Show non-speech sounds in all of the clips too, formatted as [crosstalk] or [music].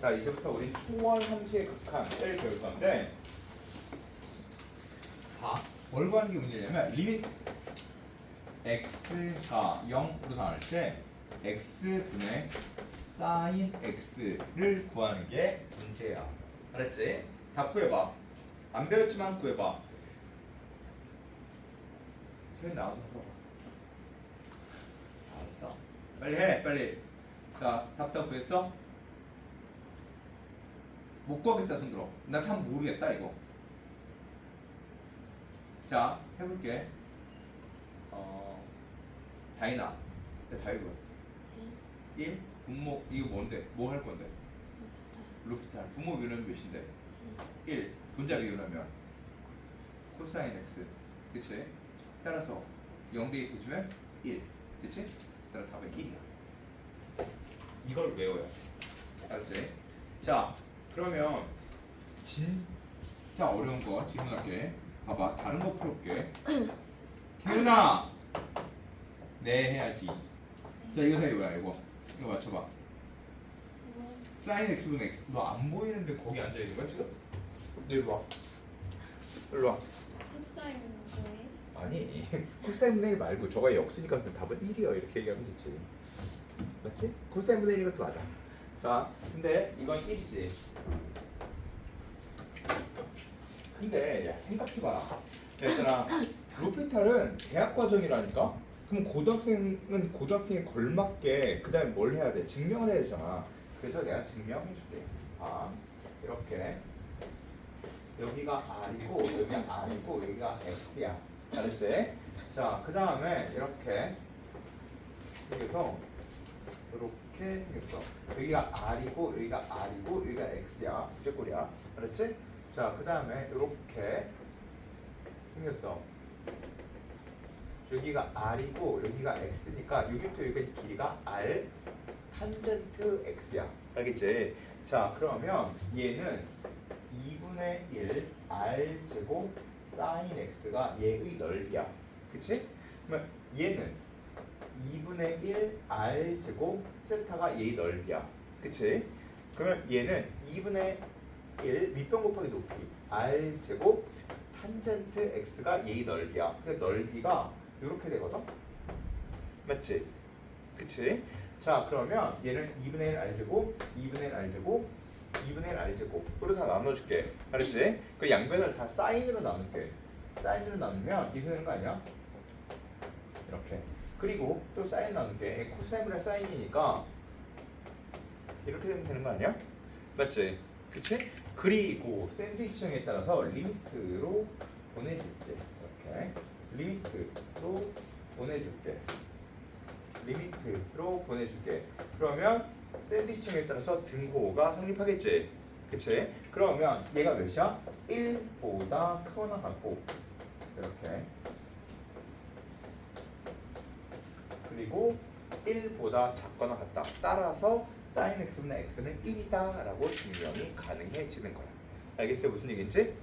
자 이제부터 우리 초월 함수의 극한을 배울 건데 봐. 뭘 구하는 게 문제냐면 리밋 x가 0으로 나올 때 x분의 sin x를 구하는 게 문제야. 알았지? 답 구해봐. 안 배웠지만 구해봐. 세연 나와서 풀어봐. 알았어. 빨리 해, 빨리. 자, 답 다 구했어? 못 구하겠다 손 들어. 나답 모르겠다 이거. 자, 해볼게. 어, 다이나. 뭐야? 1 분모 이거 뭔데? 뭐 할 건데? 루피탈 분모 비율은 몇인데? 1 분자 비율하면 코사인 x 그치? 따라서 0대 2 붙이면 1 그치? 따라 답은 1이야 이걸 외워요 알았지? 자 그러면 진짜 어려운 거 질문할게 봐봐. 다른 거 풀어볼게. [coughs] 태윤아! 네 해야지. 자 이거 다 이거야 이거? 이거 맞춰봐. 사인 x분의 x. 너 안 보이는데 거기 앉아 있는 거야 지금? 너 일로 와. 일로 와. 코사인 뭐예요? 아니 [laughs] 코사인 분의 1 말고 저가 역수니까 답은 1이요. 이렇게 얘기하면 되지. 맞지? 코사인 분의 1 이 것도 맞아 자 근데 이건 1이지. 근데 야 생각해봐라 얘들아 루피탈은 대학 과정이라니까? 그럼 고등학생은 고등학생에 걸맞게 그 다음에 뭘 해야 돼? 증명을 해야 되잖아. 그래서 내가 증명해줄게. 아 이렇게. 여기가 R이고 여기가 R이고 여기가 X야. 알았지? 자, 그 다음에 이렇게. 생겨서 이렇게 생겼어 여기가 R이고 여기가 R이고 여기가 X야 부채꼴이야 알았지? 자, 그 다음에 이렇게 생겼어 여기가 R이고 여기가 X니까 여기부터 여기까지 길이가 R 탄젠트 X야 알겠지? 자, 그러면 얘는 2분의 1 r 제곱 사인 x가 얘의 넓이야. 그치? 그러면 얘는 2분의 1 r 제곱 세타가 얘의 넓이야. 그치? 그러면 얘는 2분의 1 밑변 곱하기 높이 r 제곱 탄젠트 x가 얘의 넓이야. 그 넓이가 이렇게 되거든. 맞지? 그치? 자 그러면 얘는 2분의 1 r 제곱 2분의 1 r 제곱 2분의 1 r 제곱으로 다 나눠줄게. 알았지? 그 양변을 다 사인으로 나눌게. 사인으로 나누면 이렇게 되는 거 아니야? 이렇게. 그리고 또 사인 나눌게. 코사인분의 사인이니까 이렇게 되면 되는 거 아니야? 맞지? 그치? 그리고 샌드위치 형에 따라서 리미트로 보내줄게. 이렇게. 리미트로 보내줄게. 리미트로 보내줄게. 그러면 샌드위치 형에 따라서 등호가 성립하겠지. 그치? 그러면 얘가 몇이야? 1보다 크거나 같고 이렇게 그리고 1보다 작거나 같다. 따라서 sin x는 1이다 라고 증명이 가능해지는 거야. 알겠어요? 무슨 얘기인지?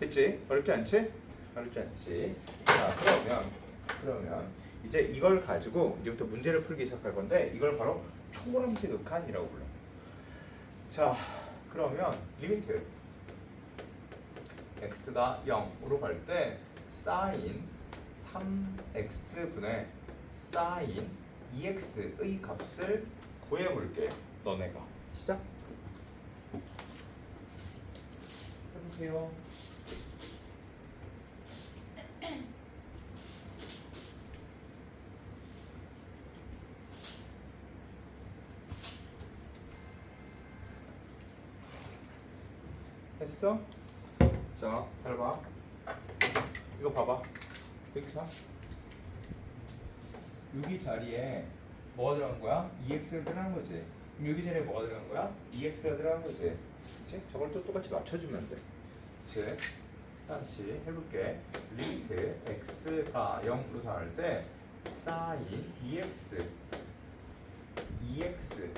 됐지? 어렵지 않지? 어렵지 않지? 자 그러면 그러면 이제 이걸 가지고 이제부터 문제를 풀기 시작할 건데 이걸 바로 초람색 극한이라고 불러. 자, 그러면 리미트 x가 0으로 갈때 sin 3x분의 sin 2x의 값을 구해볼게. 너네가 시작. 해보세요. 했어? 자, 잘 봐. 이거 봐봐. 이렇게 봐. 여기 자리에 뭐가 들어간 거야? EX가 들어간 거지. 그럼 여기 자리에 뭐가 들어간 거야? EX가 들어간 거지. 그치? 저걸 또 똑같이 맞춰주면 돼. 즉, 다시 해볼게. 리미트 x가 0으로 닿을 때 dx EX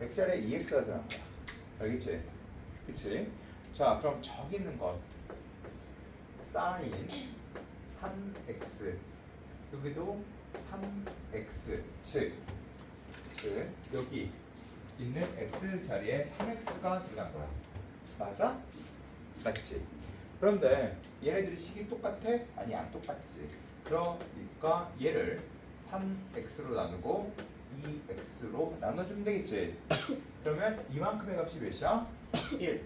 x 자리에 EX가 들어간 거야. 알겠지? 그치? 자, 그럼 저기 있는 것 sin 3x 여기도 3x 즉, 즉 여기 있는 x 자리에 3x가 들어간 거야. 맞아? 맞지? 그런데 얘네들이 식이 똑같아? 아니 안 똑같지. 그러니까 얘를 3x로 나누고 2x로 나눠주면 되겠지. [coughs] 그러면 이만큼의 값이 몇이야? [coughs] 1.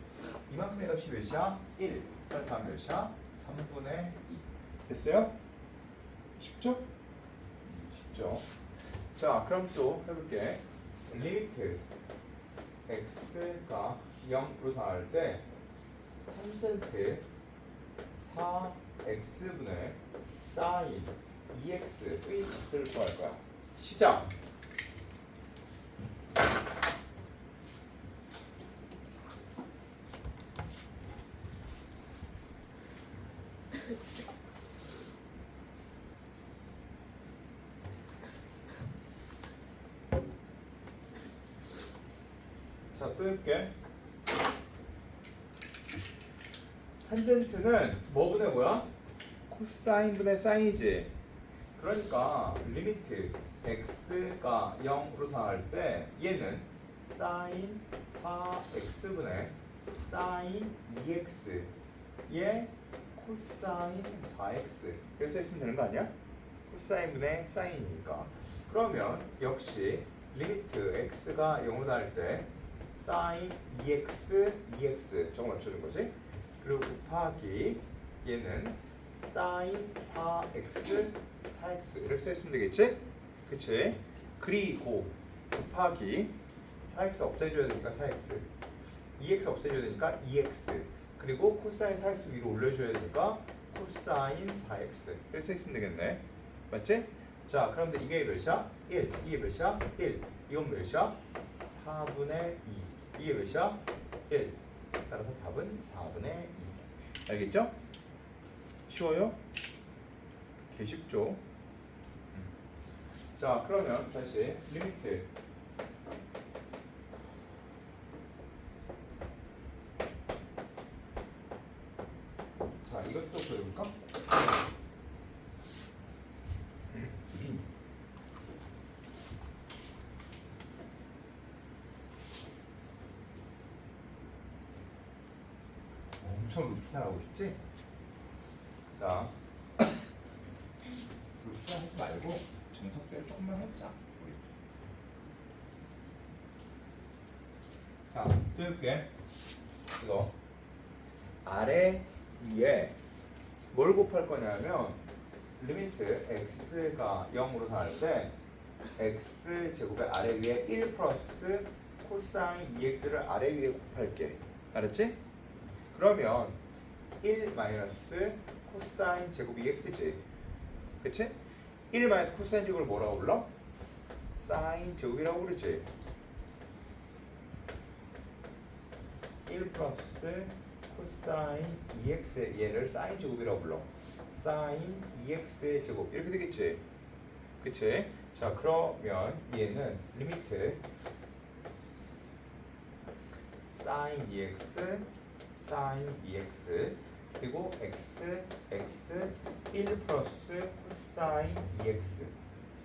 이만큼의 값이 몇이야? 1. 그렇다면 몇이야? 3분의 2. 됐어요? 쉽죠? 음, 쉽죠. 자, 그럼 또 해볼게. 리미트 x가 0으로 닿을 때 탄젠트 4x분의 사인 2x의 값을 구할 거야. 시작. 해볼게. 탄젠트는 뭐분의 뭐야? 코사인분의 사인이지. 그러니까 리미트 x가 0으로 상할 때 얘는 사인 4x분의 사인 2x 얘 코사인 4x 그래서 했으면 되는 거 아니야? 코사인분의 사인이니까 그러면 역시 리미트 x가 0으로 닿을 때 사인 2x 2x 저거 맞춰준 거지? 그리고 곱하기 얘는 사인 4x 4x 이렇게 써있으면 되겠지? 그치? 그리고 곱하기 4x 없애줘야 되니까 4x 2x 없애줘야 되니까 2x 그리고 코사인 4x 위로 올려줘야 되니까 코사인 4x 이렇게 써있으면 되겠네 맞지? 자 그런데 이게 몇이야? 1 이게 몇이야? 1 이건 몇이야? 4분의 2 이게 몇이야? 1 따라서 답은 4분의 2 알겠죠? 쉬워요? 개 쉽죠? 음. 자 그러면 다시 리미트 자 이것도 그려볼까? 엄청 루틴하고 싶지? 자 루틴 하지 말고 정석대로 조금만 해보자 우리. 자, 또 해볼게 이거 아래 위에 뭘 곱할 거냐면 리미트 x가 0으로 닿을 때 x 제곱의 아래 위에 1 플러스 코사인 2x를 아래 위에 곱할게 알았지? 그러면 1 마이너스 코사인 제곱 2x지 그치? 1 마이너스 코사인 제곱을 뭐라고 불러? 사인 제곱이라고 부르지 1 플러스 코사인 2x의 얘를 사인 제곱이라고 불러 사인 2x의 제곱 이렇게 되겠지 그치? 자 그러면 얘는 리미트 사인 2x 사인 2x 그리고 x x 1 플러스 코사인 2x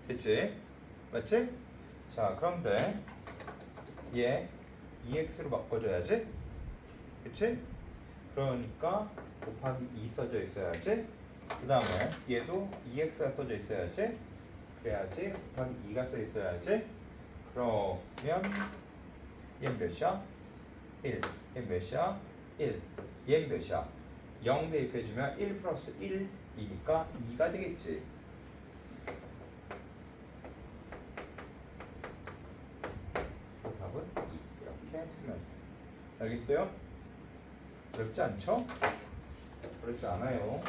됐지? 맞지? 자 그런데 얘 2x로 바꿔줘야지 그치? 그러니까 곱하기 2 써져 있어야지 그 다음에 얘도 2x가 써져 있어야지 그래야지 곱하기 2가 써 있어야지 그러면 얘 몇이야? 1. 얘 몇이야? 1. 얘 몇이야? 0 대입해주면 1 플러스 1이니까 2가 되겠지. 그 답은 2. 이렇게 쓰면 돼. 알겠어요? 어렵지 않죠? 어렵지 않아요.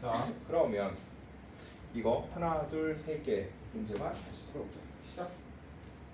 자, 그러면 이거 하나, 둘, 세 개 문제만 다시 풀어보자. 시작.